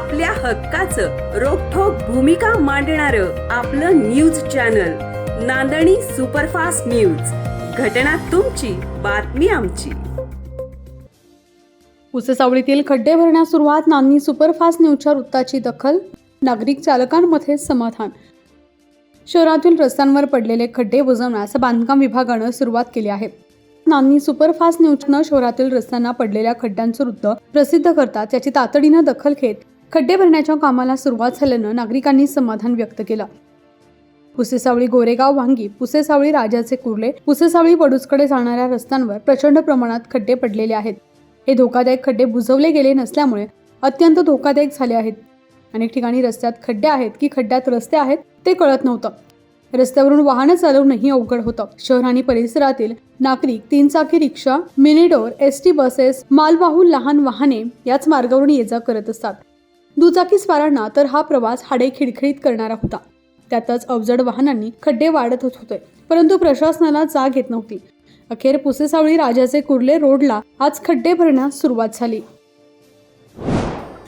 आपल्या हक्काचं रोखोक भूमिका मांडणार आपलं news channel Nandani superfast news. घटना तुमची बातमी आमची. उसेसावळीतील खड्डे भरण्यास सुरुवात नांदणी सुपरफास्ट न्यूजच्या वृत्ताची दखल नागरिक चालकांमध्ये समाधान. शहरातील रस्त्यांवर पडलेले खड्डे बुजवण्यास बांधकाम विभागानं सुरुवात केली आहे. नांदणी सुपरफास्ट न्यूजनं शहरातील रस्त्यांना पडलेल्या खड्ड्यांचं वृत्त प्रसिद्ध करतात त्याची तातडीनं दखल घेत खड्डे भरण्याच्या कामाला सुरुवात झाल्यानं नागरिकांनी समाधान व्यक्त केलं. पुसेसावळी गोरेगाव वांगी पुसेसावळी राजाचे कुर्ले पुसेसावळी वडूजकडे जाणाऱ्या रस्त्यांवर प्रचंड प्रमाणात खड्डे पडलेले आहेत. हे धोकादायक खड्डे बुजवले गेले नसल्यामुळे अत्यंत धोकादायक झाले आहेत. अनेक ठिकाणी रस्त्यात खड्डे आहेत की खड्ड्यात रस्ते आहेत ते कळत नव्हतं. रस्त्यावरून वाहनं चालवणंही अवघड होतं. शहर आणि परिसरातील नागरिक तीन चाकी rickshaw Minidor S T buses मालवाहू लहान वाहने याच मार्गावरून ये जा करत असतात. दुचाकी स्वारांना तर हा प्रवास हाडे खिडखिडीत करणारा होता. त्यातच अवजड वाहनांनी खड्डे वाढतच होते परंतु प्रशासनाला जाग येत नव्हती. अखेर पुसेसावळी राजाचे कुर्ले रोडला आज खड्डे भरण्यास सुरुवात झाली.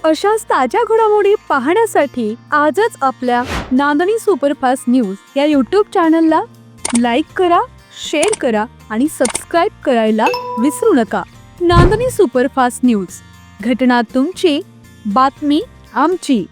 अशाच ताज्या घडामोडी पाहण्यासाठी आजच आपल्या नांदणी सुपरफास्ट न्यूज या यूट्यूब चॅनलला लाईक करा शेअर करा आणि सबस्क्राईब करायला विसरू नका. Nandani superfast news. घटना तुमची बातमी आमची